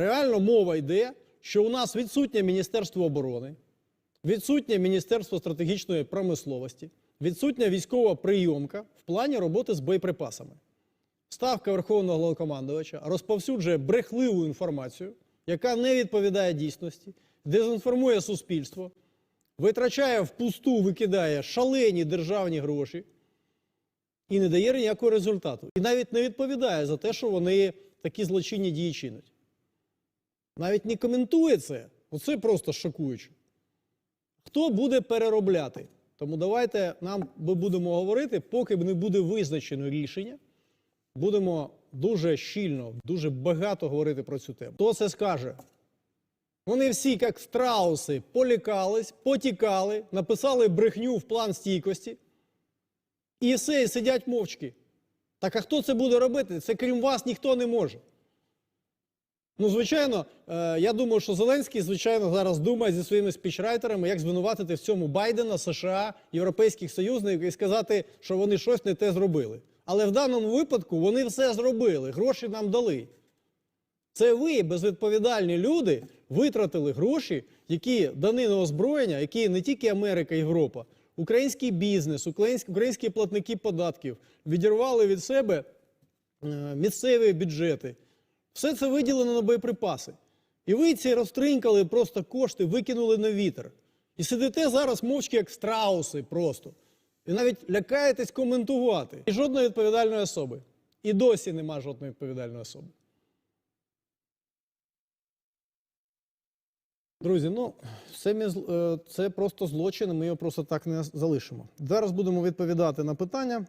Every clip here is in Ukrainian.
Реально мова йде, що у нас відсутнє Міністерство оборони, відсутнє Міністерство стратегічної промисловості, відсутня військова прийомка в плані роботи з боєприпасами. Ставка Верховного Головнокомандувача розповсюджує брехливу інформацію, яка не відповідає дійсності, дезінформує суспільство, витрачає впусту, викидає шалені державні гроші і не дає ніякого результату. І навіть не відповідає за те, що вони такі злочинні дії чинять. Навіть не коментує це. Оце просто шокуюче. Хто буде переробляти? Тому давайте нам ми будемо говорити, поки не буде визначено рішення. Будемо дуже щільно, дуже багато говорити про цю тему. Хто це скаже? Вони всі, як страуси, полікались, потікали, написали брехню в план стійкості. І все, і сидять мовчки. Так а хто це буде робити? Це крім вас ніхто не може. Ну, звичайно, е, я думаю, що Зеленський, звичайно, зараз думає зі своїми спічрайтерами, як звинуватити в цьому Байдена, США, європейських союзників і сказати, що вони щось не те зробили. Але в даному випадку вони все зробили, гроші нам дали. Це ви, безвідповідальні люди, витратили гроші, які дані на озброєння, які не тільки Америка Європа, український бізнес, українські, українські платники податків відірвали від себе е, місцеві бюджети. Все це виділено на боєприпаси. І ви ці розтринькали просто кошти, викинули на вітер. І сидите зараз мовчки, як страуси просто. І навіть лякаєтесь коментувати. І жодної відповідальної особи. І досі нема жодної відповідальної особи. Друзі, ну це, е, це просто злочин, ми його просто так не залишимо. Зараз будемо відповідати на питання.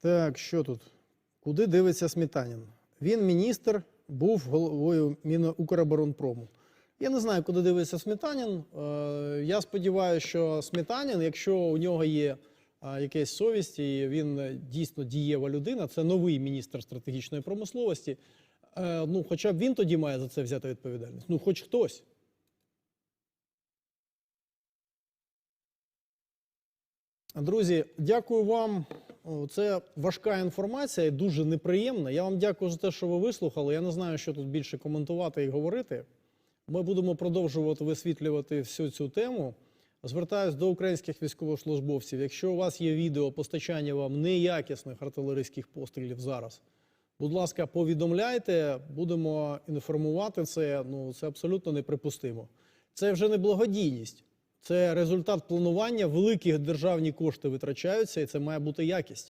Так, що тут? Куди дивиться Сметанін? Він міністр, був головою Мінукроборонпрому. Я не знаю, куди дивиться Сметанін. Е, Я сподіваюся, що Сметанін, якщо у нього є е, якась совість, і він дійсно дієва людина, це новий міністр стратегічної промисловості. е, Ну, хоча б він тоді має за це взяти відповідальність. Ну, хоч хтось. Друзі, дякую вам. О, Це важка інформація і дуже неприємна. Я вам дякую за те, що ви вислухали. Я не знаю, що тут більше коментувати і говорити. Ми будемо продовжувати висвітлювати всю цю тему. Звертаюсь до українських військовослужбовців. Якщо у вас є відео постачання вам неякісних артилерійських пострілів зараз, будь ласка, повідомляйте, будемо інформувати це. Ну це абсолютно неприпустимо. Це вже не благодійність, це результат планування. Великі державні кошти витрачаються, і це має бути якість.